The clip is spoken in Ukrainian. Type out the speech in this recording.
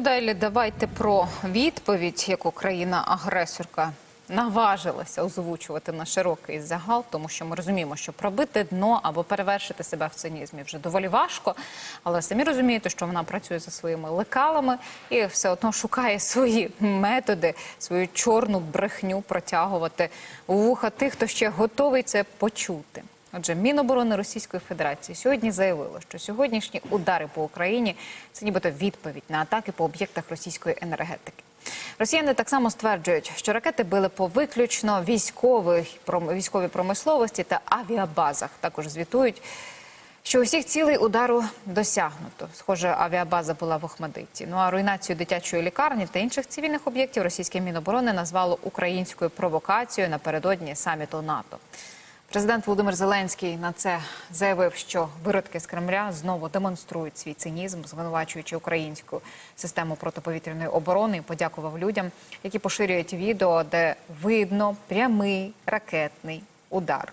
Далі давайте про відповідь, яку країна-агресорка наважилася озвучувати на широкий загал, тому що ми розуміємо, що пробити дно або перевершити себе в цинізмі вже доволі важко. Але самі розумієте, що вона працює за своїми лекалами і все одно шукає свої методи, свою чорну брехню протягувати у вуха тих, хто ще готовий це почути. Отже, Міноборони Російської Федерації сьогодні заявило, що сьогоднішні удари по Україні це нібито відповідь на атаки по об'єктах російської енергетики. Росіяни так само стверджують, що ракети били по виключно військових військовій промисловості та авіабазах. Також звітують, що усіх цілей удару досягнуто. Схоже, авіабаза була в Охмадиті. Ну а руйнацію дитячої лікарні та інших цивільних об'єктів російське міноборони назвало українською провокацією напередодні саміту НАТО. Президент Володимир Зеленський на це заявив, що виродки з Кремля знову демонструють свій цинізм, звинувачуючи українську систему протиповітряної оборони. Подякував людям, які поширюють відео, де видно прямий ракетний удар.